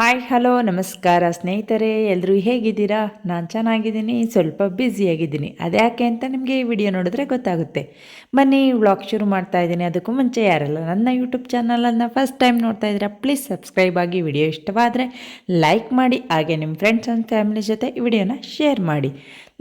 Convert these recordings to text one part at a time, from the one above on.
Hi hello ನಮಸ್ಕಾರ ಸ್ನೇಹಿತರೆ ಎಲ್ಲರೂ ಹೇಗಿದ್ದೀರಾ? ನಾನು ಚೆನ್ನಾಗಿದ್ದೀನಿ, ಸ್ವಲ್ಪ ಬ್ಯುಸಿಯಾಗಿದ್ದೀನಿ ಅದ್ಯಾಕೆ ಅಂತ ನಿಮಗೆ ಈ ವಿಡಿಯೋ ನೋಡಿದ್ರೆ ಗೊತ್ತಾಗುತ್ತೆ. ಬನ್ನಿ ವ್ಲಾಗ್ ಶುರು ಮಾಡ್ತಾ ಇದ್ದೀನಿ. ಅದಕ್ಕೂ ಮುಂಚೆ ಯಾರಲ್ಲ ನನ್ನ ಯೂಟ್ಯೂಬ್ ಚಾನಲನ್ನು ಫಸ್ಟ್ ಟೈಮ್ ನೋಡ್ತಾ ಇದ್ದೀರಾ ಪ್ಲೀಸ್ ಸಬ್ಸ್ಕ್ರೈಬ್ ಆಗಿ ವಿಡಿಯೋ ಇಷ್ಟವಾದರೆ ಲೈಕ್ ಮಾಡಿ, ಹಾಗೆ ನಿಮ್ಮ ಫ್ರೆಂಡ್ಸ್ ಆ್ಯಂಡ್ ಫ್ಯಾಮಿಲಿ ಜೊತೆ ಈ ವಿಡಿಯೋನ ಶೇರ್ ಮಾಡಿ.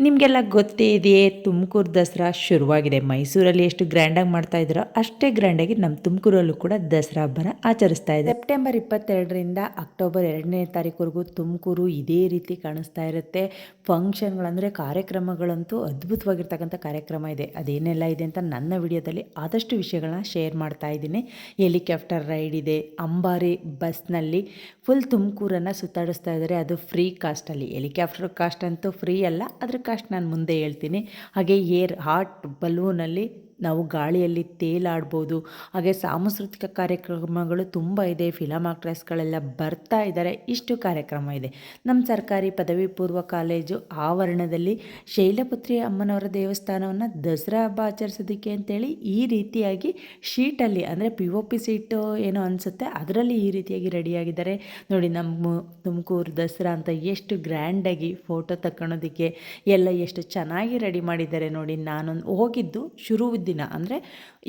ನಿಮಗೆಲ್ಲ ಗೊತ್ತೇ ಇದೆಯೇ? ತುಮಕೂರು ದಸರಾ ಶುರುವಾಗಿದೆ. ಮೈಸೂರಲ್ಲಿ ಎಷ್ಟು ಗ್ರ್ಯಾಂಡಾಗಿ ಮಾಡ್ತಾ ಇದ್ರೋ ಅಷ್ಟೇ ಗ್ರ್ಯಾಂಡಾಗಿ ನಮ್ಮ ತುಮಕೂರಲ್ಲೂ ಕೂಡ ದಸರಾ ಹಬ್ಬನ ಆಚರಿಸ್ತಾ ಇದೆ. ಸೆಪ್ಟೆಂಬರ್ ಇಪ್ಪತ್ತೆರಡರಿಂದ ಅಕ್ಟೋಬರ್ ಎರಡನೇ ತಾರೀಕುವರೆಗೂ ತುಮಕೂರು ಇದೇ ರೀತಿ ಕಾಣಿಸ್ತಾ ಇರುತ್ತೆ. ಫಂಕ್ಷನ್ಗಳಂದರೆ ಕಾರ್ಯಕ್ರಮಗಳಂತೂ ಅದ್ಭುತವಾಗಿರ್ತಕ್ಕಂಥ ಕಾರ್ಯಕ್ರಮ ಇದೆ. ಅದೇನೆಲ್ಲ ಇದೆ ಅಂತ ನನ್ನ ವಿಡಿಯೋದಲ್ಲಿ ಆದಷ್ಟು ವಿಷಯಗಳನ್ನ ಶೇರ್ ಮಾಡ್ತಾ ಇದ್ದೀನಿ. ಹೆಲಿಕಾಪ್ಟರ್ ರೈಡ್ ಇದೆ. ಅಂಬಾರಿ ಬಸ್ನಲ್ಲಿ ಫುಲ್ ತುಮಕೂರನ್ನು ಸುತ್ತಾಡಿಸ್ತಾ ಇದ್ದಾರೆ. ಅದು ಫ್ರೀ ಕಾಸ್ಟಲ್ಲಿ ಹೆಲಿಕಾಪ್ಟರ್ ಕಾಸ್ಟ್ ಅಂತೂ ಫ್ರೀ ಅಲ್ಲ ಅದ್ರ ಕಾಸ್ಟ್ ನಾನು ಮುಂದೆ ಹೇಳ್ತೀನಿ. ಹಾಗೆ ಏರ್ ಹಾಟ್ ಬಲೂನಲ್ಲಿ ನಾವು ಗಾಳಿಯಲ್ಲಿ ತೇಲಾಡ್ಬೋದು. ಹಾಗೆ ಸಾಂಸ್ಕೃತಿಕ ಕಾರ್ಯಕ್ರಮಗಳು ತುಂಬ ಇದೆ. ಫಿಲಮ್ ಆಕ್ಟ್ರೆಸ್ಗಳೆಲ್ಲ ಬರ್ತಾ ಇದ್ದಾರೆ. ಇಷ್ಟು ಕಾರ್ಯಕ್ರಮ ಇದೆ. ನಮ್ಮ ಸರ್ಕಾರಿ ಪದವಿ ಪೂರ್ವ ಕಾಲೇಜು ಆವರಣದಲ್ಲಿ ಶೈಲಪುತ್ರಿ ಅಮ್ಮನವರ ದೇವಸ್ಥಾನವನ್ನು ದಸರಾ ಹಬ್ಬ ಆಚರಿಸೋದಕ್ಕೆ ಅಂತೇಳಿ ಈ ರೀತಿಯಾಗಿ ಶೀಟಲ್ಲಿ ಅಂದರೆ ಪಿ ಒ ಪಿ ಸೀಟು ಏನೋ ಅನಿಸುತ್ತೆ. ಅದರಲ್ಲಿ ಈ ರೀತಿಯಾಗಿ ರೆಡಿಯಾಗಿದ್ದಾರೆ. ನೋಡಿ ನಮ್ಮ ತುಮಕೂರು ದಸರಾ ಅಂತ ಎಷ್ಟು ಗ್ರ್ಯಾಂಡಾಗಿ ಫೋಟೋ ತಗೊಳೋದಕ್ಕೆ ಎಲ್ಲ ಎಷ್ಟು ಚೆನ್ನಾಗಿ ರೆಡಿ ಮಾಡಿದ್ದಾರೆ. ನೋಡಿ ನಾನು ಹೋಗಿದ್ದು ಶುರು ದಿನ, ಅಂದರೆ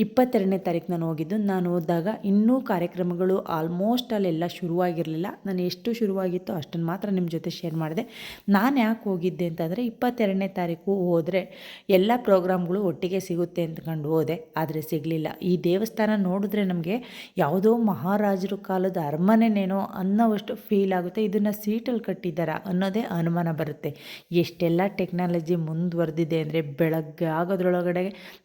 ಇಪ್ಪತ್ತೆರಡನೇ ತಾರೀಕು ನಾನು ಹೋಗಿದ್ದು, ನಾನು ಹೋದಾಗ ಇನ್ನೂ ಕಾರ್ಯಕ್ರಮಗಳು ಆಲ್ಮೋಸ್ಟ್ ಅಲ್ಲೆಲ್ಲ ಶುರುವಾಗಿರಲಿಲ್ಲ. ನಾನು ಎಷ್ಟು ಶುರುವಾಗಿತ್ತು ಅಷ್ಟನ್ನು ಮಾತ್ರ ನಿಮ್ಮ ಜೊತೆ ಶೇರ್ ಮಾಡಿದೆ. ನಾನು ಯಾಕೆ ಹೋಗಿದ್ದೆ ಅಂತಂದರೆ ಇಪ್ಪತ್ತೆರಡನೇ ತಾರೀಕು ಹೋದರೆ ಎಲ್ಲ ಪ್ರೋಗ್ರಾಮ್ಗಳು ಒಟ್ಟಿಗೆ ಸಿಗುತ್ತೆ ಅಂದ್ಕೊಂಡು ಹೋದೆ, ಆದರೆ ಸಿಗಲಿಲ್ಲ. ಈ ದೇವಸ್ಥಾನ ನೋಡಿದ್ರೆ ನಮಗೆ ಯಾವುದೋ ಮಹಾರಾಜರು ಕಾಲದ ಅರಮನೆನೇನೋ ಅನ್ನೋವಷ್ಟು ಫೀಲ್ ಆಗುತ್ತೆ. ಇದನ್ನು ಸೀಟಲ್ಲಿ ಕಟ್ಟಿದ್ದಾರಾ ಅನ್ನೋದೇ ಅನುಮಾನ ಬರುತ್ತೆ. ಎಷ್ಟೆಲ್ಲ ಟೆಕ್ನಾಲಜಿ ಮುಂದುವರೆದಿದೆ ಅಂದರೆ ಬೆಳಗ್ಗೆ ಆಗೋದ್ರೊಳಗಡೆ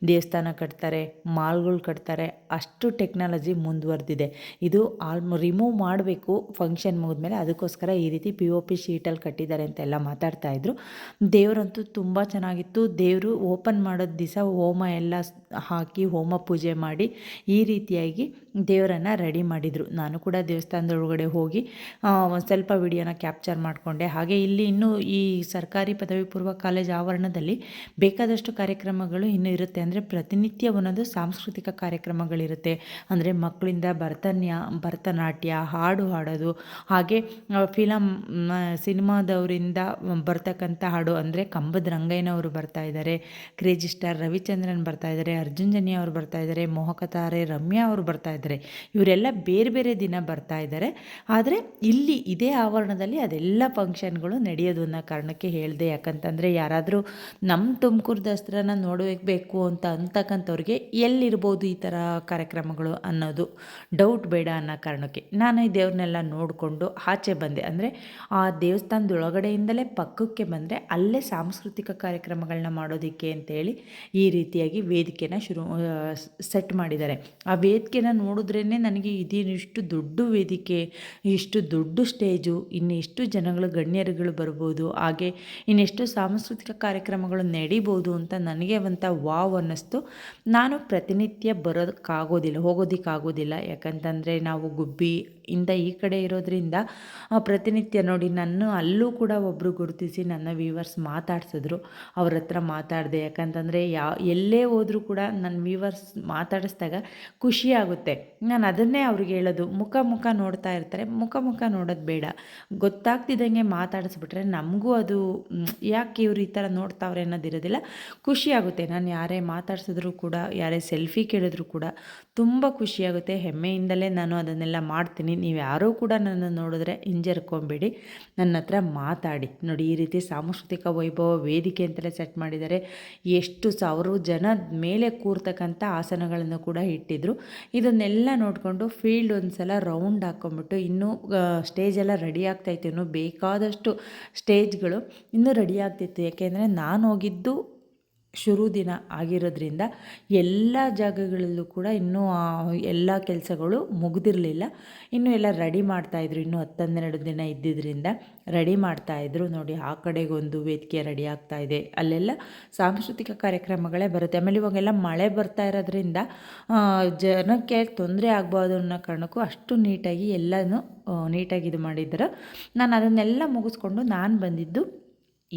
ದೇವಸ್ಥಾನ ಕಟ್ತಾರೆ, ಮಾಲ್ಗಳು ಕಟ್ತಾರೆ, ಅಷ್ಟು ಟೆಕ್ನಾಲಜಿ ಮುಂದುವರೆದಿದೆ. ಇದು ಆಲ್ಮೋ ರಿಮೂವ್ ಮಾಡಬೇಕು ಫಂಕ್ಷನ್ ಮುಗಿದ್ಮೇಲೆ ಅದಕ್ಕೋಸ್ಕರ ಈ ರೀತಿ ಪಿ ಒ ಪಿ ಶೀಟಲ್ಲಿ ಕಟ್ಟಿದ್ದಾರೆ ಅಂತೆಲ್ಲ ಮಾತಾಡ್ತಾ ಇದ್ರು. ದೇವರಂತೂ ತುಂಬ ಚೆನ್ನಾಗಿತ್ತು. ದೇವರು ಓಪನ್ ಮಾಡೋ ದಿವಸ ಹೋಮ ಎಲ್ಲ ಹಾಕಿ ಹೋಮ ಪೂಜೆ ಮಾಡಿ ಈ ರೀತಿಯಾಗಿ ದೇವರನ್ನು ರೆಡಿ ಮಾಡಿದರು. ನಾನು ಕೂಡ ದೇವಸ್ಥಾನದೊಳಗಡೆ ಹೋಗಿ ಒಂದು ಸ್ವಲ್ಪ ವಿಡಿಯೋನ ಕ್ಯಾಪ್ಚರ್ ಮಾಡಿಕೊಂಡೆ. ಹಾಗೆ ಇಲ್ಲಿ ಇನ್ನೂ ಈ ಸರ್ಕಾರಿ ಪದವಿ ಪೂರ್ವ ಕಾಲೇಜ್ ಆವರಣದಲ್ಲಿ ಬೇಕಾದಷ್ಟು ಕಾರ್ಯಕ್ರಮಗಳು ಇನ್ನೂ ಇರುತ್ತೆ. ಅಂದರೆ ಪ್ರತಿನಿತ್ಯ ಒಂದೊಂದು ಸಾಂಸ್ಕೃತಿಕ ಕಾರ್ಯಕ್ರಮಗಳಿರುತ್ತೆ. ಅಂದರೆ ಮಕ್ಕಳಿಂದ ಭರತನ್ಯ, ಭರತನಾಟ್ಯ, ಹಾಡು ಹಾಡೋದು. ಹಾಗೆ ಫಿಲಮ್ ಸಿನಿಮಾದವರಿಂದ ಬರ್ತಕ್ಕಂಥ ಹಾಡು ಅಂದರೆ ಕಂಬದ ರಂಗಯ್ಯನವರು ಬರ್ತಾ ಇದ್ದಾರೆ. ಕ್ರೇಜಿ ಸ್ಟಾರ್ ರವಿಚಂದ್ರನ್ ಬರ್ತಾ ಇದ್ದಾರೆ. ಅರ್ಜುನ್ ಜನಿ ಅವರು ಬರ್ತಾ ಇದ್ದಾರೆ. ಮೋಹಕತಾರೆ ರಮ್ಯಾ ಅವರು ಬರ್ತಾ ಇದ್ದಾರೆ. ಇವರೆಲ್ಲ ಬೇರೆ ಬೇರೆ ದಿನ ಬರ್ತಾ ಇದ್ದಾರೆ. ಆದರೆ ಇಲ್ಲಿ ಇದೇ ಆವರಣದಲ್ಲಿ ಅದೆಲ್ಲ ಫಂಕ್ಷನ್ಗಳು ನಡೆಯೋದು ಅನ್ನೋ ಕಾರಣಕ್ಕೆ ಹೇಳಿದೆ. ಯಾಕಂತಂದರೆ ಯಾರಾದರೂ ನಮ್ಮ ತುಮಕೂರು ದಸರಾನ ನೋಡಬೇಕು ಅಂತ ಅಂತಕ್ಕಂಥವ್ರಿಗೆ ಎಲ್ಲಿರ್ಬೋದು ಈ ಥರ ಕಾರ್ಯಕ್ರಮಗಳು ಅನ್ನೋದು ಡೌಟ್ ಬೇಡ ಅನ್ನೋ ಕಾರಣಕ್ಕೆ ನಾನು ಈ ದೇವ್ರನ್ನೆಲ್ಲ ನೋಡಿಕೊಂಡು ಆಚೆ ಬಂದೆ. ಅಂದರೆ ಆ ದೇವಸ್ಥಾನದೊಳಗಡೆಯಿಂದಲೇ ಪಕ್ಕಕ್ಕೆ ಬಂದರೆ ಅಲ್ಲೇ ಸಾಂಸ್ಕೃತಿಕ ಕಾರ್ಯಕ್ರಮಗಳನ್ನ ಮಾಡೋದಕ್ಕೆ ಅಂತೇಳಿ ಈ ರೀತಿಯಾಗಿ ವೇದಿಕೆನ ಶುರು ಸೆಟ್ ಮಾಡಿದ್ದಾರೆ. ಆ ವೇದಿಕೆನ ನೋಡಿದ್ರೇ ನನಗೆ ಇದೇನಿಷ್ಟು ದೊಡ್ಡ ವೇದಿಕೆ, ಇಷ್ಟು ದೊಡ್ಡ ಸ್ಟೇಜು, ಇನ್ನೆಷ್ಟು ಜನಗಳು, ಗಣ್ಯರುಗಳು ಬರ್ಬೋದು, ಹಾಗೆ ಇನ್ನೆಷ್ಟು ಸಾಂಸ್ಕೃತಿಕ ಕಾರ್ಯಕ್ರಮಗಳು ನಡೀಬೋದು ಅಂತ ನನಗೆ ಒಂಥ ವಾವ್ ಅನ್ನಿಸ್ತು. ನಾನು ಪ್ರತಿನಿತ್ಯ ಬರೋದಕ್ಕಾಗೋದಿಲ್ಲ, ಹೋಗೋದಕ್ಕಾಗೋದಿಲ್ಲ. ಯಾಕಂತಂದರೆ ನಾವು ಗುಬ್ಬಿ ಇಂದ ಈ ಕಡೆ ಇರೋದ್ರಿಂದ ಪ್ರತಿನಿತ್ಯ ನೋಡಿ ನನ್ನ ಅಲ್ಲೂ ಕೂಡ ಒಬ್ಬರು ಗುರುತಿಸಿ ನನ್ನ ವ್ಯೂವರ್ಸ್ ಮಾತಾಡ್ಸಿದ್ರು. ಅವ್ರ ಹತ್ರ ಮಾತಾಡಿದೆ. ಯಾಕಂತಂದರೆ ಯಾ, ಎಲ್ಲೇ ಹೋದರೂ ಕೂಡ ನನ್ನ ವ್ಯೂವರ್ಸ್ ಮಾತಾಡಿಸ್ದಾಗ ಖುಷಿ ಆಗುತ್ತೆ. ನಾನು ಅದನ್ನೇ ಅವ್ರಿಗೆ ಹೇಳೋದು. ಮುಖ ಮುಖ ನೋಡ್ತಾ ಇರ್ತಾರೆ. ಮುಖ ಮುಖ ನೋಡೋದು ಬೇಡ. ಗೊತ್ತಾಗ್ತಿದ್ದಂಗೆ ಮಾತಾಡಿಸ್ಬಿಟ್ರೆ ನಮಗೂ ಅದು ಯಾಕೆ ಇವ್ರು ಈ ಥರ ನೋಡ್ತಾವ್ರೆ ಅನ್ನೋದಿರೋದಿಲ್ಲ ಖುಷಿ ಆಗುತ್ತೆ. ನಾನು ಯಾರೇ ಮಾತಾಡ್ಸಿದ್ರು ಕೂಡ, ಯಾರೇ ಸೆಲ್ಫಿ ಕೇಳಿದ್ರು ಕೂಡ ತುಂಬ ಖುಷಿಯಾಗುತ್ತೆ. ಹೆಮ್ಮೆಯಿಂದಲೇ ನಾನು ಅದನ್ನೆಲ್ಲ ಮಾಡ್ತೀನಿ. ನೀವು ಯಾರೂ ಕೂಡ ನನ್ನ ನೋಡಿದ್ರೆ ಹಿಂಜರ್ಕೊಂಬೇಡಿ. ನನ್ನ ಹತ್ರ ಮಾತಾಡಿ. ನೋಡಿ, ಈ ರೀತಿ ಸಾಂಸ್ಕೃತಿಕ ವೈಭವ ವೇದಿಕೆ ಅಂತಲೇ ಸೆಟ್ ಮಾಡಿದ್ದಾರೆ. ಎಷ್ಟು ಸಾವಿರ ಜನ ಮೇಲೆ ಕೂರ್ತಕ್ಕಂಥ ಆಸನಗಳನ್ನು ಕೂಡ ಇಟ್ಟಿದ್ರು. ಇದನ್ನೆಲ್ಲ ನೋಡಿಕೊಂಡು ಫೀಲ್ಡ್ ಒಂದು ಸಲ ರೌಂಡ್ ಹಾಕ್ಕೊಂಬಿಟ್ಟು ಇನ್ನೂ ಸ್ಟೇಜೆಲ್ಲ ರೆಡಿ ಆಗ್ತಾಯಿತ್ತು ಇನ್ನೂ ಬೇಕಾದಷ್ಟು ಸ್ಟೇಜ್ಗಳು ಇನ್ನೂ ರೆಡಿ ಆಗ್ತಿತ್ತು. ಯಾಕೆಂದರೆ ನಾನು ಹೋಗಿದ್ದು ಶುರು ದಿನ ಆಗಿರೋದ್ರಿಂದ ಎಲ್ಲ ಜಾಗಗಳಲ್ಲೂ ಕೂಡ ಇನ್ನೂ ಎಲ್ಲ ಕೆಲಸಗಳು ಮುಗಿದಿರಲಿಲ್ಲ. ಇನ್ನೂ ಎಲ್ಲ ರೆಡಿ ಮಾಡ್ತಾಯಿದ್ರು ಇನ್ನೂ ಹತ್ತನ್ನೆರಡು ದಿನ ಇದ್ದಿದ್ದರಿಂದ ರೆಡಿ ಮಾಡ್ತಾಯಿದ್ರು ನೋಡಿ, ಆ ಕಡೆಗೊಂದು ವೇದಿಕೆ ರೆಡಿ ಆಗ್ತಾ ಇದೆ. ಅಲ್ಲೆಲ್ಲ ಸಾಂಸ್ಕೃತಿಕ ಕಾರ್ಯಕ್ರಮಗಳೇ ಬರುತ್ತೆ. ಆಮೇಲೆ ಇವಾಗೆಲ್ಲ ಮಳೆ ಬರ್ತಾ ಇರೋದ್ರಿಂದ ಜನಕ್ಕೆ ತೊಂದರೆ ಆಗ್ಬೋದು ಅನ್ನೋ ಕಾರಣಕ್ಕೂ ಅಷ್ಟು ನೀಟಾಗಿ ಎಲ್ಲನೂ ನೀಟಾಗಿ ಇದು ಮಾಡಿದ್ರು. ನಾನು ಅದನ್ನೆಲ್ಲ ಮುಗಿಸ್ಕೊಂಡು ನಾನು ಬಂದಿದ್ದು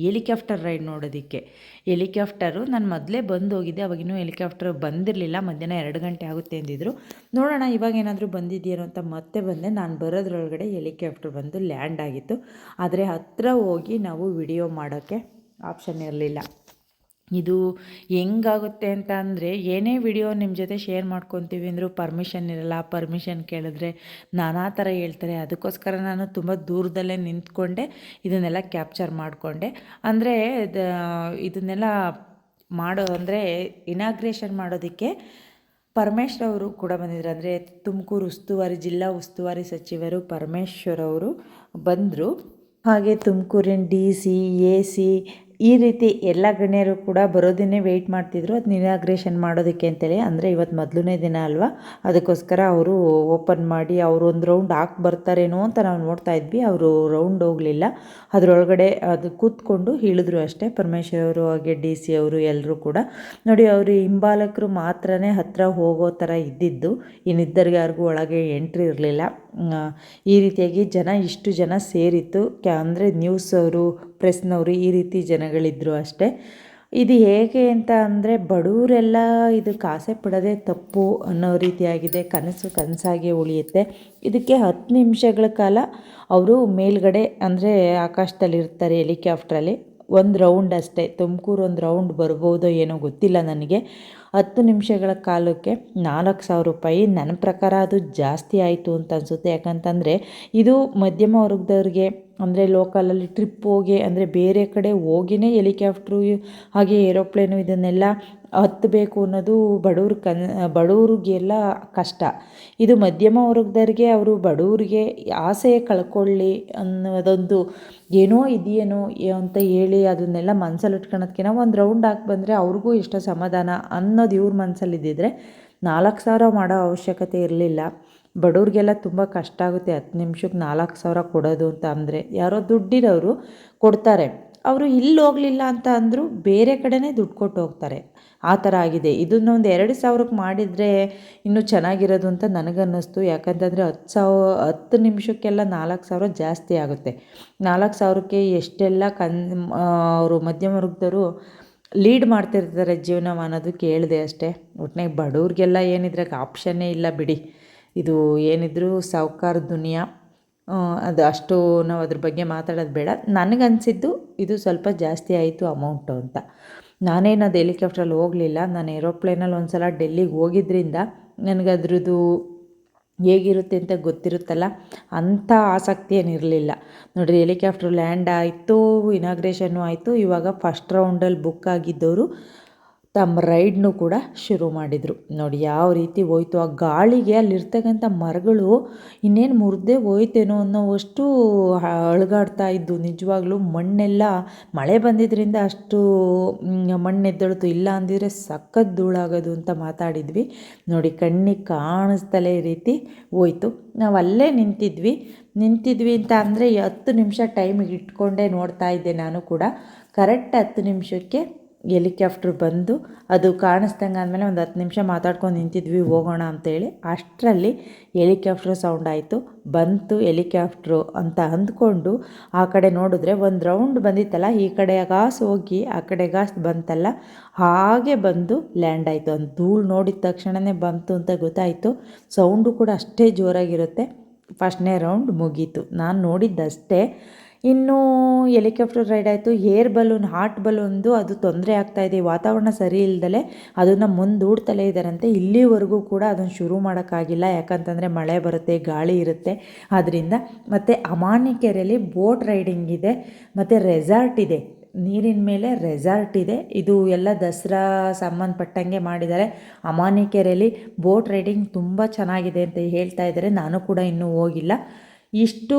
ಹೆಲಿಕಾಪ್ಟರ್ ರೈಡ್ ನೋಡೋದಕ್ಕೆ. ಹೆಲಿಕಾಪ್ಟರು ನಾನು ಮೊದಲೇ ಬಂದು ಹೋಗಿದ್ದೆ ಅವಾಗಿನ್ನೂ ಹೆಲಿಕಾಪ್ಟರ್ ಬಂದಿರಲಿಲ್ಲ, ಮಧ್ಯಾಹ್ನ ಎರಡು ಗಂಟೆ ಆಗುತ್ತೆ ಅಂದಿದ್ರು. ನೋಡೋಣ, ಇವಾಗ ಏನಾದರೂ ಬಂದಿದೆಯೇನೋ ಅಂತ ಮತ್ತೆ ಬಂದೆ. ನಾನು ಬರೋದ್ರೊಳಗಡೆ ಹೆಲಿಕಾಪ್ಟರ್ ಬಂದು ಲ್ಯಾಂಡ್ ಆಗಿತ್ತು. ಆದರೆ ಹತ್ತಿರ ಹೋಗಿ ನಾವು ವಿಡಿಯೋ ಮಾಡೋಕ್ಕೆ ಆಪ್ಷನ್ ಇರಲಿಲ್ಲ. ಇದು ಹೆಂಗಾಗುತ್ತೆ ಅಂತ ಅಂದರೆ ಏನೇ ವಿಡಿಯೋ ನಿಮ್ಮ ಜೊತೆ ಶೇರ್ ಮಾಡ್ಕೊತೀವಿ ಅಂದರೂ ಪರ್ಮಿಷನ್ ಇರಲ್ಲ ಪರ್ಮಿಷನ್ ಕೇಳಿದ್ರೆ ನಾನಾ ಥರ ಹೇಳ್ತಾರೆ. ಅದಕ್ಕೋಸ್ಕರ ನಾನು ತುಂಬ ದೂರದಲ್ಲೇ ನಿಂತ್ಕೊಂಡೆ, ಇದನ್ನೆಲ್ಲ ಕ್ಯಾಪ್ಚರ್ ಮಾಡಿಕೊಂಡೆ. ಅಂದರೆ ಇದನ್ನೆಲ್ಲ ಮಾಡೋ ಅಂದರೆ ಇನಾಗ್ರೇಷನ್ ಮಾಡೋದಕ್ಕೆ ಪರಮೇಶ್ವರ್ ಅವರು ಕೂಡ ಬಂದಿದ್ರು. ಅಂದರೆ ತುಮಕೂರು ಉಸ್ತುವಾರಿ, ಜಿಲ್ಲಾ ಉಸ್ತುವಾರಿ ಸಚಿವರು ಪರಮೇಶ್ವರ್ ಅವರು ಬಂದರು. ಹಾಗೆ ತುಮಕೂರಿನ ಡಿ ಸಿ ಎ ಸಿ ಈ ರೀತಿ ಎಲ್ಲ ಗಣ್ಯರು ಕೂಡ ಬರೋದನ್ನೇ ವೆಯ್ಟ್ ಮಾಡ್ತಿದ್ರು. ಅದು ನಿರಾಗ್ರೇಷನ್ ಮಾಡೋದಕ್ಕೆ ಅಂತೇಳಿ. ಅಂದರೆ ಇವತ್ತು ಮೊದಲನೇ ದಿನ ಅಲ್ವಾ? ಅದಕ್ಕೋಸ್ಕರ ಅವರು ಓಪನ್ ಮಾಡಿ ಅವರು ಒಂದು ರೌಂಡ್ ಹಾಕಿ ಬರ್ತಾರೇನೋ ಅಂತ ನಾವು ನೋಡ್ತಾ ಇದ್ವಿ. ಅವರು ರೌಂಡ್ ಹೋಗಲಿಲ್ಲ. ಅದರೊಳಗಡೆ ಅದು ಕೂತ್ಕೊಂಡು ಹೇಳಿದ್ರು ಅಷ್ಟೇ. ಪರಮೇಶ್ವರ್ ಅವರು, ಹಾಗೆ ಡಿ ಸಿ ಅವರು ಎಲ್ಲರೂ ಕೂಡ. ನೋಡಿ, ಅವರು ಹಿಂಬಾಲಕರು ಮಾತ್ರನೇ ಹತ್ತಿರ ಹೋಗೋ ಥರ ಇದ್ದಿದ್ದು. ಇನ್ನಿದ್ದರಿಗೆ ಯಾರಿಗೂ ಒಳಗೆ ಎಂಟ್ರಿ ಇರಲಿಲ್ಲ. ಈ ರೀತಿಯಾಗಿ ಜನ ಇಷ್ಟು ಜನ ಸೇರಿತ್ತು. ಕ್ಯಾ, ಅಂದರೆ ನ್ಯೂಸ್ ಅವರು ಪ್ರೆಸ್ನವರು ಈ ರೀತಿ ಜನಗಳಿದ್ದರು ಅಷ್ಟೇ. ಇದು ಹೇಗೆ ಅಂತ ಅಂದರೆ ಬಡವರೆಲ್ಲ ಇದು ಕಾಸೆ ಪಡೋದೇ ತಪ್ಪು ಅನ್ನೋ ರೀತಿಯಾಗಿದೆ. ಕನಸು ಕನಸಾಗಿ ಉಳಿಯುತ್ತೆ. ಇದಕ್ಕೆ ಹತ್ತು ನಿಮಿಷಗಳ ಕಾಲ ಅವರು ಮೇಲ್ಗಡೆ, ಅಂದರೆ ಆಕಾಶದಲ್ಲಿರ್ತಾರೆ ಹೆಲಿಕಾಪ್ಟ್ರಲ್ಲಿ ಒಂದು ರೌಂಡ್ ಅಷ್ಟೇ, ತುಮಕೂರು ಒಂದು ರೌಂಡ್ ಬರ್ಬೋದೋ ಏನೋ ಗೊತ್ತಿಲ್ಲ ನನಗೆ. ಹತ್ತು ನಿಮಿಷಗಳ ಕಾಲಕ್ಕೆ ನಾಲ್ಕು ಸಾವಿರ ರೂಪಾಯಿ. ನನ್ನ ಪ್ರಕಾರ ಅದು ಜಾಸ್ತಿ ಆಯಿತು ಅಂತ ಅನಿಸುತ್ತೆ. ಯಾಕಂತಂದರೆ ಇದು ಮಧ್ಯಮ ವರ್ಗದವ್ರಿಗೆ, ಅಂದರೆ ಲೋಕಲಲ್ಲಿ ಟ್ರಿಪ್ ಹೋಗಿ, ಅಂದರೆ ಬೇರೆ ಕಡೆ ಹೋಗಿನೇ ಹೆಲಿಕಾಪ್ಟ್ರು ಹಾಗೆ ಏರೋಪ್ಲೇನು ಇದನ್ನೆಲ್ಲ ಹತ್ತಬೇಕು ಅನ್ನೋದು ಬಡವ್ರ ಕನ್, ಬಡವ್ರಿಗೆಲ್ಲ ಕಷ್ಟ. ಇದು ಮಧ್ಯಮ ವರ್ಗದವ್ರಿಗೆ ಅವರು ಬಡವ್ರಿಗೆ ಆಸೆ ಕಳ್ಕೊಳ್ಳಿ ಅನ್ನೋದೊಂದು ಏನೋ ಇದೆಯೇನೋ ಅಂತ ಹೇಳಿ ಅದನ್ನೆಲ್ಲ ಮನಸ್ಸಲ್ಲಿ ಇಟ್ಕೊಳೋದ್ಕಿಂತ ಒಂದು ರೌಂಡ್ ಹಾಕಿ ಬಂದರೆ ಅವ್ರಿಗೂ ಇಷ್ಟ ಸಮಾಧಾನ ಅನ್ನೋದು ಇವ್ರ ಮನಸ್ಸಲ್ಲಿದ್ದಿದ್ರೆ ನಾಲ್ಕು ಸಾವಿರ ಮಾಡೋ ಅವಶ್ಯಕತೆ ಇರಲಿಲ್ಲ. ಬಡವ್ರಿಗೆಲ್ಲ ತುಂಬ ಕಷ್ಟ ಆಗುತ್ತೆ. ಹತ್ತು ನಿಮಿಷಕ್ಕೆ ನಾಲ್ಕು ಸಾವಿರ ಕೊಡೋದು ಅಂತ ಅಂದರೆ ಯಾರೋ ದುಡ್ಡಿರೋರು ಕೊಡ್ತಾರೆ. ಅವರು ಇಲ್ಲಿ ಹೋಗಲಿಲ್ಲ ಅಂತ ಅಂದರೂ ಬೇರೆ ಕಡೆನೇ ದುಡ್ಡು ಕೊಟ್ಟು ಹೋಗ್ತಾರೆ. ಆ ಥರ ಆಗಿದೆ. ಇದನ್ನ ಒಂದು ಎರಡು ಸಾವಿರಕ್ಕೆ ಮಾಡಿದರೆ ಇನ್ನೂ ಚೆನ್ನಾಗಿರೋದು ಅಂತ ನನಗನ್ನಿಸ್ತು. ಯಾಕಂತಂದರೆ ಹತ್ತು ಸಾವ, ಹತ್ತು ನಿಮಿಷಕ್ಕೆಲ್ಲ ನಾಲ್ಕು ಸಾವಿರ ಜಾಸ್ತಿ ಆಗುತ್ತೆ. ನಾಲ್ಕು ಸಾವಿರಕ್ಕೆ ಎಷ್ಟೆಲ್ಲ ಕನ್ ಅವರು ಮಧ್ಯಮ ವರ್ಗದವರು ಲೀಡ್ ಮಾಡ್ತಿರ್ತಾರೆ ಜೀವನಮಾನದು ಕೇಳಿದೆ ಅಷ್ಟೇ. ಒಟ್ಟಿನಾಗ ಬಡವ್ರಿಗೆಲ್ಲ ಏನಿದ್ರಾಗ ಆಪ್ಷನ್ನೇ ಇಲ್ಲ ಬಿಡಿ. ಇದು ಏನಿದ್ರು ಸಾವುಕಾರ ದುನಿಯಾ. ಅದು ಅಷ್ಟು ನಾವು ಅದ್ರ ಬಗ್ಗೆ ಮಾತಾಡೋದು ಬೇಡ. ನನಗನ್ಸಿದ್ದು ಇದು ಸ್ವಲ್ಪ ಜಾಸ್ತಿ ಆಯಿತು ಅಮೌಂಟು ಅಂತ. ನಾನೇನು ಅದು ಹೆಲಿಕಾಪ್ಟ್ರಲ್ಲಿ ಹೋಗಲಿಲ್ಲ. ನಾನು ಏರೋಪ್ಲೇನಲ್ಲಿ ಒಂದು ಸಲ ಡೆಲ್ಲಿಗೆ ಹೋಗಿದ್ದರಿಂದ ನನಗದ್ರದ್ದು ಹೇಗಿರುತ್ತೆ ಅಂತ ಗೊತ್ತಿರುತ್ತಲ್ಲ, ಅಂಥ ಆಸಕ್ತಿ ಏನಿರಲಿಲ್ಲ ನೋಡಿರಿ, ಹೆಲಿಕಾಪ್ಟ್ರ್ ಲ್ಯಾಂಡ್ ಆಯಿತು, ಇನಾಗ್ರೇಷನ್ನು ಆಯಿತು. ಇವಾಗ ಫಸ್ಟ್ ರೌಂಡಲ್ಲಿ ಬುಕ್ ಆಗಿದ್ದವರು ತಮ್ಮ ರೈಡ್ನು ಕೂಡ ಶುರು ಮಾಡಿದರು. ನೋಡಿ ಯಾವ ರೀತಿ ಹೋಯ್ತು. ಆ ಗಾಳಿಗೆ ಅಲ್ಲಿರ್ತಕ್ಕಂಥ ಮರಗಳು ಇನ್ನೇನು ಮುರಿದೇ ಹೋಯ್ತೇನೋ ಅನ್ನೋವಷ್ಟು ಅಳಗಾಡ್ತಾ ಇದ್ದು ನಿಜವಾಗ್ಲೂ ಮಣ್ಣೆಲ್ಲ ಮಳೆ ಬಂದಿದ್ದರಿಂದ ಅಷ್ಟು ಮಣ್ಣೆದ್ದಳ್ತು. ಇಲ್ಲ ಅಂದಿದ್ರೆ ಸಖತ್ ಧೂಳಾಗೋದು ಅಂತ ಮಾತಾಡಿದ್ವಿ. ನೋಡಿ ಕಣ್ಣಿಗೆ ಕಾಣಿಸ್ತಲೇ ರೀತಿ ಹೋಯ್ತು. ನಾವು ಅಲ್ಲೇ ನಿಂತಿದ್ವಿ. ನಿಂತಿದ್ವಿ ಅಂತ ಅಂದರೆ ಹತ್ತು ನಿಮಿಷ ಟೈಮಿಗೆ ಇಟ್ಕೊಂಡೇ ನೋಡ್ತಾ ಇದ್ದೆ ನಾನು ಕೂಡ. ಕರೆಕ್ಟ್ ಹತ್ತು ನಿಮಿಷಕ್ಕೆ ಹೆಲಿಕಾಪ್ಟ್ರ್ ಬಂದು ಅದು ಕಾಣಿಸ್ದಂಗೆ ಆದಮೇಲೆ ಒಂದು ಹತ್ತು ನಿಮಿಷ ಮಾತಾಡ್ಕೊಂಡು ನಿಂತಿದ್ವಿ, ಹೋಗೋಣ ಅಂತೇಳಿ. ಅಷ್ಟರಲ್ಲಿ ಹೆಲಿಕಾಪ್ಟ್ರ್ ಸೌಂಡ್ ಆಯಿತು. ಬಂತು ಹೆಲಿಕಾಪ್ಟ್ರು ಅಂತ ಅಂದ್ಕೊಂಡು ಆ ಕಡೆ ನೋಡಿದ್ರೆ ಒಂದು ರೌಂಡ್ ಬಂದಿತ್ತಲ್ಲ, ಈ ಕಡೆ ಗಾಸು ಹೋಗಿ ಆ ಕಡೆ ಗಾಸ್ ಬಂತಲ್ಲ, ಹಾಗೆ ಬಂದು ಲ್ಯಾಂಡ್ ಆಯಿತು. ಒಂದು ಧೂಳು ನೋಡಿದ ತಕ್ಷಣವೇ ಬಂತು ಅಂತ ಗೊತ್ತಾಯಿತು. ಸೌಂಡು ಕೂಡ ಅಷ್ಟೇ ಜೋರಾಗಿರುತ್ತೆ. ಫಸ್ಟ್ನೇ ರೌಂಡ್ ಮುಗೀತು. ನಾನು ನೋಡಿದ್ದಷ್ಟೇ ಇನ್ನು ಹೆಲಿಕಾಪ್ಟರ್ ರೈಡ್ ಆಯಿತು, ಏರ್ ಬಲೂನ್ ಹಾಟ್ ಬಲೂನ್ದು ಅದು ತೊಂದರೆ ಆಗ್ತಾಯಿದೆ ವಾತಾವರಣ ಸರಿ ಇಲ್ದಲೆ ಅದನ್ನು ಮುಂದೂಡ್ತಲೇ ಇದ್ದಾರಂತೆ ಇಲ್ಲಿವರೆಗೂ ಕೂಡ ಅದನ್ನು ಶುರು ಮಾಡೋಕ್ಕಾಗಿಲ್ಲ. ಯಾಕಂತಂದರೆ ಮಳೆ ಬರುತ್ತೆ, ಗಾಳಿ ಇರುತ್ತೆ. ಆದ್ದರಿಂದ ಮತ್ತು ಅಮಾನಿಕೆರೆಯಲ್ಲಿ ಬೋಟ್ ರೈಡಿಂಗ್ ಇದೆ, ಮತ್ತು ರೆಸಾರ್ಟ್ ಇದೆ. ನೀರಿನ ಮೇಲೆ ರೆಸಾರ್ಟ್ ಇದೆ. ಇದು ಎಲ್ಲ ದಸರಾ ಸಂಬಂಧಪಟ್ಟಂಗೆ ಮಾಡಿದ್ದಾರೆ. ಅಮಾನಿಕೆರೆಯಲ್ಲಿ ಬೋಟ್ ರೈಡಿಂಗ್ ತುಂಬ ಚೆನ್ನಾಗಿದೆ ಅಂತ ಹೇಳ್ತಾ ಇದ್ದಾರೆ. ನಾನು ಕೂಡ ಇನ್ನೂ ಹೋಗಿಲ್ಲ. ಇಷ್ಟು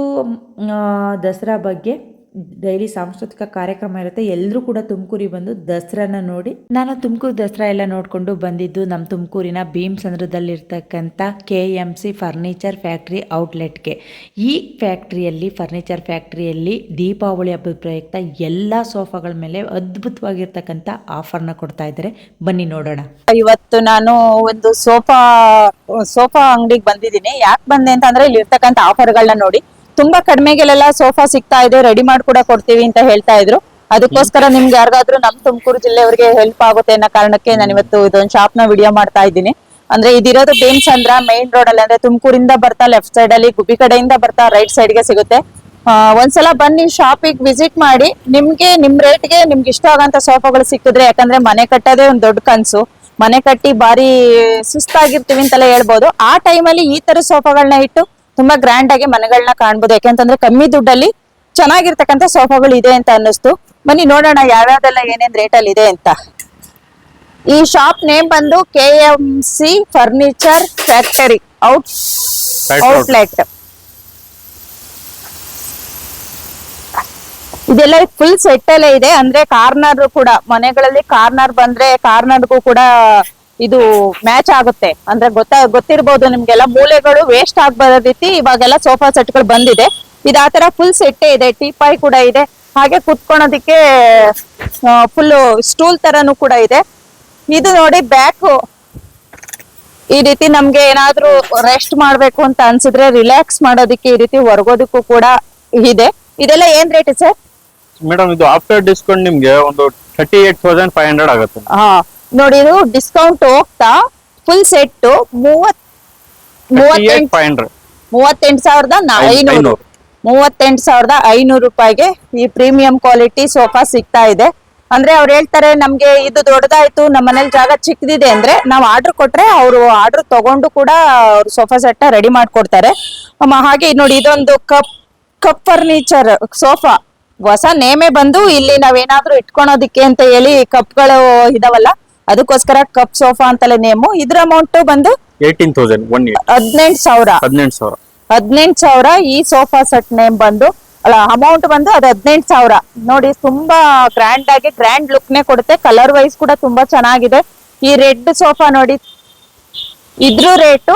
ದಸರಾ ಬಗ್ಗೆ ಡೈಲಿ ಸಾಂಸ್ಕೃತಿಕ ಕಾರ್ಯಕ್ರಮ ಇರುತ್ತೆ. ಎಲ್ಲರೂ ಕೂಡ ತುಮಕೂರಿಗೆ ಬಂದು ದಸರಾನ ನೋಡಿ. ನಾನು ತುಮಕೂರು ದಸರಾ ಎಲ್ಲ ನೋಡಿಕೊಂಡು ಬಂದಿದ್ದು ನಮ್ಮ ತುಮಕೂರಿನ ಭೀಮಸಂದ್ರದಲ್ಲಿರ್ತಕ್ಕಂಥ K M C furniture factory ಔಟ್ಲೆಟ್ಗೆ ಈ ಫ್ಯಾಕ್ಟ್ರಿಯಲ್ಲಿ ಫರ್ನಿಚರ್ ಫ್ಯಾಕ್ಟ್ರಿಯಲ್ಲಿ ದೀಪಾವಳಿ ಹಬ್ಬದ ಪ್ರಯುಕ್ತ ಎಲ್ಲ ಸೋಫಾಗಳ ಮೇಲೆ ಅದ್ಭುತವಾಗಿರ್ತಕ್ಕಂಥ ಆಫರ್ನ ಕೊಡ್ತಾ ಇದ್ದಾರೆ. ಬನ್ನಿ ನೋಡೋಣ. ಇವತ್ತು ನಾನು ಒಂದು ಸೋಫಾ ಸೋಫಾ ಅಂಗಡಿಗೆ ಬಂದಿದ್ದೀನಿ. ಯಾಕೆ ಬಂದೆ ಅಂತ ಅಂದ್ರೆ ಇಲ್ಲಿ ಇರ್ತಕ್ಕಂಥ ಆಫರ್ಗಳನ್ನ ನೋಡಿ. ತುಂಬಾ ಕಡಿಮೆಗೆಲ್ಲ ಸೋಫಾ ಸಿಗ್ತಾ ಇದೆ ರೆಡಿ ಮಾಡಿ ಕೂಡ ಕೊಡ್ತೀವಿ ಅಂತ ಹೇಳ್ತಾ ಇದ್ರು. ಅದಕ್ಕೋಸ್ಕರ ನಿಮ್ಗೆ ಯಾರಿಗಾದ್ರೂ ನಮ್ ತುಮಕೂರು ಜಿಲ್ಲೆಯವರಿಗೆ ಹೆಲ್ಪ್ ಆಗುತ್ತೆ ಅನ್ನೋ ಕಾರಣಕ್ಕೆ ನಾನು ಇವತ್ತು ಇದೊಂದು ಶಾಪ್ನ ವಿಡಿಯೋ ಮಾಡ್ತಾ ಇದ್ದೀನಿ. ಅಂದ್ರೆ ಇದಿರೋದು ಭೀಮಚಂದ್ರ ಮೇನ್ ರೋಡ್ ಅಲ್ಲಿ ಅಂದ್ರೆ ತುಮಕೂರಿಂದ ಬರ್ತಾ ಲೆಫ್ಟ್ ಸೈಡ್ ಅಲ್ಲಿ ಗುಬ್ಬಿ ಕಡೆಯಿಂದ ಬರ್ತಾ ರೈಟ್ ಸೈಡ್ಗೆ ಸಿಗುತ್ತೆ. ಒಂದ್ಸಲ ಬನ್ನಿ ಶಾಪಿಗೆ ವಿಸಿಟ್ ಮಾಡಿ. ನಿಮ್ಗೆ ನಿಮ್ ರೇಟ್ಗೆ ನಿಮ್ಗೆ ಇಷ್ಟ ಆಗಂತ ಸೋಫಾಗಳು ಸಿಕ್ಕಿದ್ರೆ ಯಾಕಂದ್ರೆ ಮನೆ ಕಟ್ಟೋದೇ ಒಂದ್ ದೊಡ್ಡ ಕನ್ಸು. ಮನೆ ಕಟ್ಟಿ ಬಾರಿ ಸುಸ್ತಾಗಿರ್ತೀವಿ ಅಂತೆಲ್ಲ ಹೇಳ್ಬೋದು. ಆ ಟೈಮಲ್ಲಿ ಈ ತರ ಸೋಫಾಗಳನ್ನ ಇಟ್ಟು ತುಂಬಾ ಗ್ರ್ಯಾಂಡ್ ಆಗಿ ಮನೆಗಳನ್ನ ಕಾಣ್ಬೋದು. ಯಾಕಂತಂದ್ರೆ ಕಮ್ಮಿ ದುಡ್ಡಲ್ಲಿ ಚೆನ್ನಾಗಿರ್ತಕ್ಕಂಥ ಸೋಫಾಗಳು ಇದೆ ಅಂತ ಅನ್ನಿಸ್ತು. ಬನ್ನಿ ನೋಡೋಣ ಯಾವ್ಯಾವ್ದೆಲ್ಲ ಏನೇನ್ ರೇಟ್ ಅಲ್ಲಿ ಇದೆ ಅಂತ. ಈ ಶಾಪ್ ನೇಮ್ ಬಂದು K M C furniture factory out. Outlet ಇದೆಲ್ಲ ಫುಲ್ ಸೆಟ್ ಅಲ್ಲೇ ಇದೆ. ಅಂದ್ರೆ ಕಾರ್ನರ್ ಕೂಡ ಮನೆಗಳಲ್ಲಿ ಕಾರ್ನರ್ ಬಂದ್ರೆ ಕಾರ್ನರ್ಗೂ ಕೂಡ ಇದು ಮ್ಯಾಚ್ ಆಗುತ್ತೆ. ಅಂದ್ರೆ ಗೊತ್ತಾ ಗೊತ್ತಿರ್ಬೋದು ನಿಮ್ಗೆಲ್ಲ ಮೂಲೆಗಳು ವೇಸ್ಟ್ ಆಗ್ಬಾರ ರೀತಿ ಇವಾಗೆಲ್ಲ ಸೋಫಾ ಸೆಟ್ಗಳು ಬಂದಿದೆ. ಇದು ಆತರ ಫುಲ್ ಸೆಟ್ಟೇ ಇದೆ ಟೀಪಾಯ್ ಕೂಡ ಇದೆ. ಹಾಗೆ ಕುತ್ಕೊಳೋದಿಕ್ಕೆ ಫುಲ್ ಸ್ಟೂಲ್ ತರನು ಕೂಡ ಇದೆ. ಇದು ನೋಡಿ ಬ್ಯಾಕ್ ಈ ರೀತಿ ನಮ್ಗೆ ಏನಾದ್ರೂ ರೆಸ್ಟ್ ಮಾಡ್ಬೇಕು ಅಂತ ಅನ್ಸಿದ್ರೆ ರಿಲ್ಯಾಕ್ಸ್ ಮಾಡೋದಿಕ್ಕೆ ಈ ರೀತಿ ಹೊರಗೋದಕ್ಕೂ ಕೂಡ ಇದೆ. ಇದೆಲ್ಲ ಏನ್ ರೇಟ್ ಸರ್? ಮೇಡಮ್ ಇದು ಆಫ್ಟರ್ ಡಿಸ್ಕೌಂಟ್ ನಿಮ್ಗೆ ಒಂದು thirty eight thousand five hundred ಆಗುತ್ತೆ. ಹಾ. ನೋಡಿ ಇದು ಡಿಸ್ಕೌಂಟ್ ಹೋಗ್ತಾ ಫುಲ್ ಸೆಟ್ ಮೂವತ್ ಮೂವತ್ತೆಂಟು ಮೂವತ್ತೆಂಟು ಸಾವಿರದ ಐನೂರು. ಮೂವತ್ತೆಂಟು ಸಾವಿರದ ಐನೂರು ರೂಪಾಯಿಗೆ ಈ ಪ್ರೀಮಿಯಂ ಕ್ವಾಲಿಟಿ ಸೋಫಾ ಸಿಗ್ತಾ ಇದೆ. ಅಂದ್ರೆ ಅವ್ರು ಹೇಳ್ತಾರೆ ನಮ್ಗೆ ಇದು ದೊಡ್ಡದಾಯ್ತು ನಮ್ಮ ಮನೇಲಿ ಜಾಗ ಚಿಕ್ಕದಿದೆ ಅಂದ್ರೆ ನಾವು ಆರ್ಡರ್ ಕೊಟ್ರೆ ಅವರು ಆರ್ಡರ್ ತಗೊಂಡು ಕೂಡ ಅವ್ರು ಸೋಫಾ ಸೆಟ್ ರೆಡಿ ಮಾಡ್ಕೊಡ್ತಾರೆ. ಹಾಗೆ ನೋಡಿ ಇದೊಂದು ಕಪ್ ಕಪ್ ಫರ್ನಿಚರ್ ಸೋಫಾ ಹೊಸ ನೇಮೆ ಬಂದು ಇಲ್ಲಿ ನಾವೇನಾದ್ರೂ ಇಟ್ಕೊಳೋದಿಕ್ಕೆ ಅಂತ ಹೇಳಿ ಕಪ್ಗಳು ಇದಾವಲ್ಲ ಅದಕ್ಕೋಸ್ಕರ ಕಪ್ ಸೋಫಾ ಅಂತಲೇ ನೇಮು. ಇದ್ರ ಅಮೌಂಟ್ ಬಂದು ಏಯ್ಟೀನ್ ತೌಸಂಡ್ ಒನ್ ಹದಿನೆಂಟು ಸಾವಿರ. ಹದಿನೆಂಟು ಸಾವಿರ. ಹದಿನೆಂಟು ಸಾವಿರ ಈ ಸೋಫಾ ಸೆಟ್ ನೇಮ್ ಬಂದು ಅಲ್ಲ ಅಮೌಂಟ್ ಬಂದು ಅದು ಹದಿನೆಂಟು ಸಾವಿರ. ನೋಡಿ ತುಂಬಾ ಗ್ರ್ಯಾಂಡ್ ಆಗಿ ಗ್ರ್ಯಾಂಡ್ ಲುಕ್ ನೇ ಕೊಡುತ್ತೆ. ಕಲರ್ ವೈಸ್ ಕೂಡ ತುಂಬಾ ಚೆನ್ನಾಗಿದೆ. ಈ ರೆಡ್ ಸೋಫಾ ನೋಡಿ ಇದ್ರ rate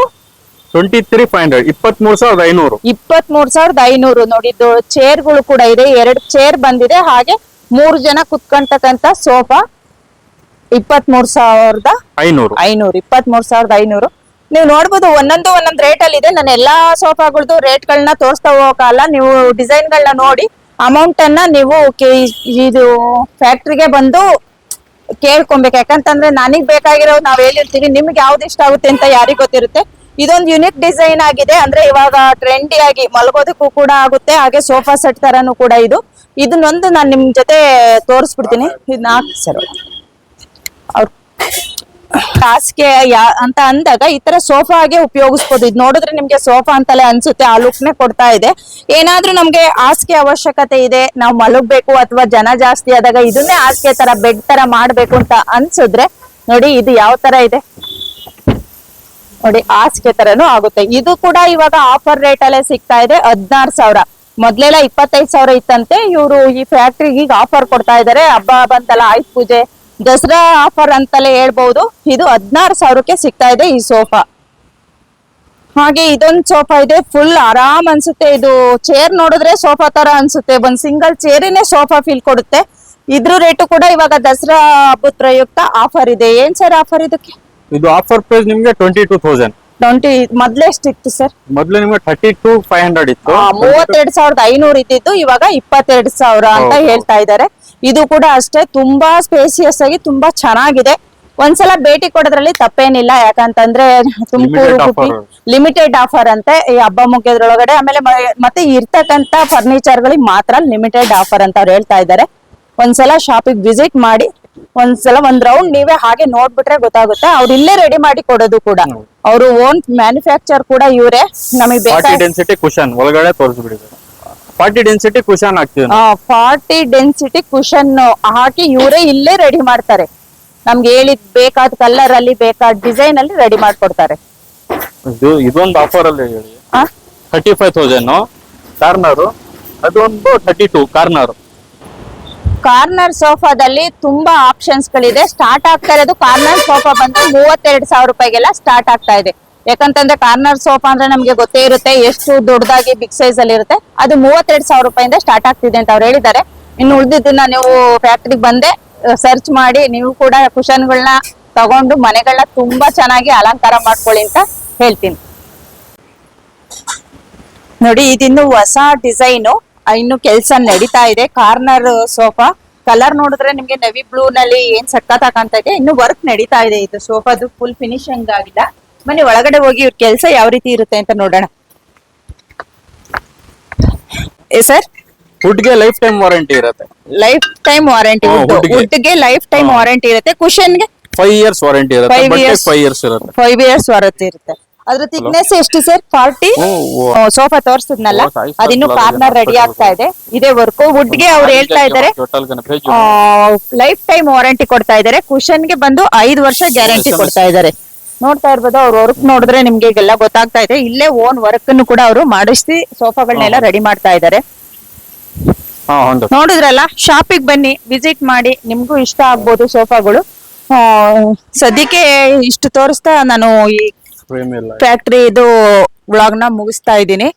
twenty three five hundred ಇಪ್ಪತ್ಮೂರು ಸಾವಿರದ ಐನೂರು. ಇಪ್ಪತ್ತ್ ಮೂರ್ ಸಾವಿರದ ಐನೂರು. ನೋಡಿ ಇದು ಚೇರ್ಗಳು ಕೂಡ ಇದೆ. ಎರಡು ಚೇರ್ ಬಂದಿದೆ. ಹಾಗೆ ಮೂರು ಜನ ಕುತ್ಕೊಂತಕ್ಕಂತ ಸೋಫಾ. ಇಪ್ಪತ್ತ್ ಮೂರ್ ಸಾವಿರದ ಐನೂರು. ಐನೂರು ಇಪ್ಪತ್ತ್ ಮೂರ್ ಸಾವಿರದ ಐನೂರು. ನೀವು ನೋಡ್ಬೋದು ಒಂದೊಂದು ಒಂದೊಂದು ರೇಟ್ ಅಲ್ಲಿ ಇದೆ. ನಾನು ಎಲ್ಲಾ ಸೋಫಾಗಳದ್ದು ರೇಟ್ ಗಳನ್ನ ತೋರಿಸ್ತಾ ಹೋಗಲ್ಲ. ನೀವು ಡಿಸೈನ್ ಗಳನ್ನ ನೋಡಿ ಅಮೌಂಟ್ ಅನ್ನ ನೀವು ಇದು ಫ್ಯಾಕ್ಟ್ರಿಗೆ ಬಂದು ಕೇಳ್ಕೊಬೇಕು. ಯಾಕಂತಂದ್ರೆ ನನಗ್ ಬೇಕಾಗಿರೋ ನಾವ್ ಹೇಳಿರ್ತೀವಿ ನಿಮ್ಗೆ ಯಾವ್ದು ಇಷ್ಟ ಆಗುತ್ತೆ ಅಂತ ಯಾರಿಗ್ ಗೊತ್ತಿರುತ್ತೆ. ಇದೊಂದು ಯುನಿಕ್ ಡಿಸೈನ್ ಆಗಿದೆ. ಅಂದ್ರೆ ಇವಾಗ ಟ್ರೆಂಡಿ ಆಗಿ ಮಲಗೋದಕ್ಕೂ ಕೂಡ ಆಗುತ್ತೆ. ಹಾಗೆ ಸೋಫಾ ಸೆಟ್ ತರಾನು ಕೂಡ ಇದು. ಇದನ್ನೊಂದು ನಾನು ನಿಮ್ ಜೊತೆ ತೋರಿಸ್ಬಿಡ್ತೀನಿ. ಇದನ್ನ ಹಾಕಿ ಸರ್. ಅವ್ರ ಹಾಸಿಗೆ ಯಾ- ಅಂತ ಅಂದಾಗ ಈ ತರ ಸೋಫಾ ಆಗಿ ಉಪಯೋಗಿಸ್ಬೋದು. ಇದು ನೋಡಿದ್ರೆ ನಿಮ್ಗೆ ಸೋಫಾ ಅಂತಲೇ ಅನ್ಸುತ್ತೆ, ಆ ಲುಕ್ನೆ ಕೊಡ್ತಾ ಇದೆ. ಏನಾದ್ರೂ ನಮ್ಗೆ ಹಾಸಿಗೆ ಅವಶ್ಯಕತೆ ಇದೆ, ನಾವು ಮಲಗಬೇಕು ಅಥವಾ ಜನ ಜಾಸ್ತಿ ಆದಾಗ ಇದನ್ನೇ ಹಾಸಿಗೆ ತರ, ಬೆಡ್ ತರ ಮಾಡ್ಬೇಕು ಅಂತ ಅನ್ಸಿದ್ರೆ, ನೋಡಿ ಇದು ಯಾವ ತರ ಇದೆ. ನೋಡಿ ಹಾಸಿಗೆ ತರನು ಆಗುತ್ತೆ. ಇದು ಕೂಡ ಇವಾಗ ಆಫರ್ ರೇಟ್ ಅಲ್ಲೇ ಸಿಗ್ತಾ ಇದೆ, ಹದಿನಾರು ಸಾವಿರ. ಮೊದ್ಲೆಲ್ಲ ಇಪ್ಪತ್ತೈದು ಸಾವಿರ ಇತ್ತಂತೆ, ಇವರು ಈ ಫ್ಯಾಕ್ಟ್ರಿಗೆ ಈಗ ಆಫರ್ ಕೊಡ್ತಾ ಇದಾರೆ. ಹಬ್ಬ ಬಂತಲ್ಲ ಆಯುಧ ಪೂಜೆ. ದಸರಾ ಆಫರ್ ಅಂತಲೇ ಹೇಳ್ಬಹುದು ಇದು ಹದಿನಾರು ಸಾವಿರಕ್ಕೆ ಸಿಗ್ತಾ ಇದೆ ಈ ಸೋಫಾ. ಹಾಗೆ ಇದೊಂದು ಸೋಫಾ ಇದೆ. ಫುಲ್ ಆರಾಮ್ ಅನ್ಸುತ್ತೆ. ಇದು ಚೇರ್ ನೋಡಿದ್ರೆ ಸೋಫಾ ತರ ಅನ್ಸುತ್ತೆ. ಒಂದ್ ಸಿಂಗಲ್ ಚೇರಿನೇ ಸೋಫಾ ಫೀಲ್ ಕೊಡುತ್ತೆ. ಇದ್ರ ರೇಟು ಕೂಡ ಇವಾಗ ದಸರಾ ಹಬ್ಬ ಪ್ರಯುಕ್ತ ಆಫರ್ ಇದೆ. ಏನ್ ಸರ್ ಆಫರ್ ಇದಕ್ಕೆ? ಇದು ಆಫರ್ ಪ್ರೈಸ್ ನಿಮ್ಗೆ ಟ್ವೆಂಟಿ ಟೂ ತೌಸಂಡ್ ಟ್ವೆಂಟಿ ಮೊದ್ಲೇ ಎಷ್ಟಿತ್ತು ಸರ್ ಮೊದ್ಲು ನಿಮ್ಗೆ ಥರ್ಟಿ ಟೂ ಫೈವ್ ಹಂಡ್ರೆಡ್ ಇತ್ತು ಮೂವತ್ತೆರಡು ಸಾವಿರದ ಐನೂರು ಇದ್ದಿದ್ದು ಇವಾಗ ಇಪ್ಪತ್ತೆರಡು ಸಾವಿರ ಅಂತ ಹೇಳ್ತಾ ಇದ್ದಾರೆ. ಇದು ಕೂಡ ಅಷ್ಟೇ ತುಂಬಾ ಸ್ಪೇಸಿಯಸ್ ಆಗಿ ತುಂಬಾ ಚೆನ್ನಾಗಿದೆ. ಒಂದ್ಸಲ ಭೇಟಿ ಕೊಡೋದ್ರಲ್ಲಿ ತಪ್ಪೇನಿಲ್ಲ ಯಾಕಂತಂದ್ರೆ ತುಮಕೂರು ಗುಬ್ಬಿ ಲಿಮಿಟೆಡ್ ಆಫರ್ ಅಂತೆ. ಈ ಹಬ್ಬ ಮುಗಿಯೋದ್ರೊಳಗಡೆ ಆಮೇಲೆ ಮತ್ತೆ ಇರ್ತಕ್ಕಂತ ಫರ್ನಿಚರ್ ಗಳಿಗೆ ಮಾತ್ರ ಲಿಮಿಟೆಡ್ ಆಫರ್ ಅಂತ ಅವ್ರು ಹೇಳ್ತಾ ಇದ್ದಾರೆ. ಒಂದ್ಸಲ ಶಾಪಿಗೆ ವಿಸಿಟ್ ಮಾಡಿ ಒಂದ್ಸಲ ಒಂದ್ ರೌಂಡ್ ನೀವೇ ಹಾಗೆ ನೋಡ್ಬಿಟ್ರೆ ಗೊತ್ತಾಗುತ್ತೆ. ಅವ್ರು ಇಲ್ಲೇ ರೆಡಿ ಮಾಡಿ ಕೊಡೋದು ಕೂಡ. ಅವರು ಓನ್ ಮ್ಯಾನುಫ್ಯಾಕ್ಚರ್ ಕೂಡ ಇವರೇ. ನಮಗೆ ಫಾರ್ಟಿ ಡೆನ್ಸಿಟಿ ಕುಶನ್ ಒಳಗಡೆ ತೋರಿಸ್ಬಿಟ್ಟಿದ್ದಾರೆ ಫಾರ್ಟಿ ಡೆನ್ಸಿಟಿ ಕುಶನ್ ಹಾಕ್ತೀವಿ. ಫಾರ್ಟಿ ಡೆನ್ಸಿಟಿ ಕುಶನ್ ಹಾಕಿ ಇವರೇ ಇಲ್ಲೇ ರೆಡಿ ಮಾಡ್ತಾರೆ. ನಮ್ಗೆ ಹೇಳಿದ್ ಬೇಕಾದ ಕಲರ್ ಅಲ್ಲಿ ಬೇಕಾದ ಡಿಸೈನ್ ಅಲ್ಲಿ ರೆಡಿ ಮಾಡ್ಕೊಡ್ತಾರೆ. ಇದು ಇದೊಂದು ಆಫರ್ ಅಲ್ಲಿ ಹೇಳಿ. ಆ? Thirty five thousand corner. ಅದೊಂದು ಥರ್ಟಿ ಟೂ ಕಾರ್ನರ್. ಕಾರ್ನರ್ ಸೋಫಾದಲ್ಲಿ ತುಂಬಾ ಆಪ್ಷನ್ಸ್ ಗಳಿದೆ. ಸ್ಟಾರ್ಟ್ ಆಗ್ತಾ ಇರೋದು ಕಾರ್ನರ್ ಸೋಫಾ ಬಂದ್ರೆ ಮೂವತ್ತೆರಡು ಸಾವಿರ ರೂಪಾಯಿಗೆಲ್ಲ ಸ್ಟಾರ್ಟ್ ಆಗ್ತಾ ಇದೆ. ಯಾಕಂತಂದ್ರೆ ಕಾರ್ನರ್ ಸೋಫಾ ಅಂದ್ರೆ ನಮ್ಗೆ ಗೊತ್ತೇ ಇರುತ್ತೆ ಎಷ್ಟು ದೊಡ್ಡದಾಗಿ ಬಿಗ್ ಸೈಜ್ ಅಲ್ಲಿ ಇರುತ್ತೆ. ಅದು ಮೂವತ್ತೆರಡು ಸಾವಿರ ರೂಪಾಯಿಂದ ಸ್ಟಾರ್ಟ್ ಆಗ್ತಿದೆ ಅಂತ ಅವ್ರು ಹೇಳಿದ್ದಾರೆ. ಇನ್ನು ಉಳಿದಿದ್ದನ್ನ ನೀವು ಫ್ಯಾಕ್ಟ್ರಿಗೆ ಬಂದೆ ಸರ್ಚ್ ಮಾಡಿ, ನೀವು ಕೂಡ ಕುಶನ್ಗಳನ್ನ ತಗೊಂಡು ಮನೆಗಳನ್ನ ತುಂಬಾ ಚೆನ್ನಾಗಿ ಅಲಂಕಾರ ಮಾಡ್ಕೊಳ್ಳಿ ಅಂತ ಹೇಳ್ತೀನಿ. ನೋಡಿ, ಇದಿನ್ನು ಹೊಸ ಡಿಸೈನು ಇನ್ನು ಕೆಲಸ ನಡೀತಾ ಇದೆ. ಕಾರ್ನರ್ ಸೋಫಾ ಕಲರ್ ನೋಡಿದ್ರೆ ನಿಮ್ಗೆ ನವಿ ಬ್ಲೂ ನಲ್ಲಿ ಏನ್ ಸಕ್ಕತ್ ಕಾಣ್ತಾ ಇದೆ. ಇನ್ನು ವರ್ಕ್ ನಡೀತಾ ಇದೆ ಇದು ಸೋಫಾದು ಫುಲ್ ಫಿನಿಶಿಂಗ್ ಆಗಿಲ್ಲ ಮನೆ ಒಳಗಡೆ ಹೋಗಿ ಇವ್ರ ಕೆಲಸ ಯಾವ ರೀತಿ ಇರುತ್ತೆ ಅಂತ ನೋಡೋಣ. ಸರ್ ವುಡ್ಗೆ ಲೈಫ್ ಟೈಮ್ ವಾರಂಟಿ ಇರುತ್ತೆ. ಲೈಫ್ ಟೈಮ್ ವಾರಂಟಿ wood ಗೆ. ವುಡ್ಗೆ ಲೈಫ್ ಟೈಮ್. ವಾರಂಟಿ ಇರುತ್ತೆ. ಕುಶನ್ಗೆ? ಫೈವ್ ಇಯರ್ಸ್ ವಾರಂಟಿ ಇರುತ್ತೆ. Five ಬಟ್ಟೆ years. ಫೈವ್ ಇಯರ್ಸ್ ಇರುತ್ತೆ. ಫೈವ್ ಇಯರ್ಸ್ ವಾರಂಟಿ ಇರುತ್ತೆ. ಅದ್ರ ಥಿಕ್ನೆಸ್ ಎಷ್ಟು ಸರ್ ಫಾರ್ಟಿ ಸೋಫಾ ತೋರಿಸಿದ್ನಲ್ಲ? ಅದಿನ್ನು ಕಾರ್ನರ್ ರೆಡಿ ಆಗ್ತಾ ಇದೆ. ಇದೇ ವರ್ಕ್ ವುಡ್ಗೆ ಅವ್ರು ಹೇಳ್ತಾ ಇದ್ದಾರೆ. ಲೈಫ್ ಟೈಮ್ ವಾರಂಟಿ ಕೊಡ್ತಾ ಇದ್ದಾರೆ. ಕುಶನ್ಗೆ ಬಂದು ಐದು ವರ್ಷ ಗ್ಯಾರಂಟಿ ಕೊಡ್ತಾ ಇದ್ದಾರೆ. ನೋಡ್ತಾ ಇರ್ಬೋದು ಅವ್ರ ವರ್ಕ್ ನೋಡಿದ್ರೆ ನಿಮ್ಗೆ ಈಗೆಲ್ಲ ಗೊತ್ತಾಗ್ತಾ ಇದೆ. ಇಲ್ಲೇ ಓನ್ ವರ್ಕ್ ಅನ್ನು ಕೂಡ ಅವರು ಮಾಡಿಸಿ ಸೋಫಾಗಳನ್ನೆಲ್ಲ ರೆಡಿ ಮಾಡ್ತಾ ಇದ್ದಾರೆ. ನೋಡಿದ್ರಲ್ಲ ಶಾಪಿಗೆ ಬನ್ನಿ ವಿಸಿಟ್ ಮಾಡಿ ನಿಮ್ಗೂ ಇಷ್ಟ ಆಗ್ಬೋದು ಸೋಫಾಗಳು. ಸದ್ಯಕ್ಕೆ ಇಷ್ಟು ತೋರಿಸ್ತಾ ನಾನು ಈ ಫ್ಯಾಕ್ಟ್ರಿ ಇದು ವ್ಲಾಗ್ನ ಮುಗಿಸ್ತಾ ಇದ್ದೀನಿ.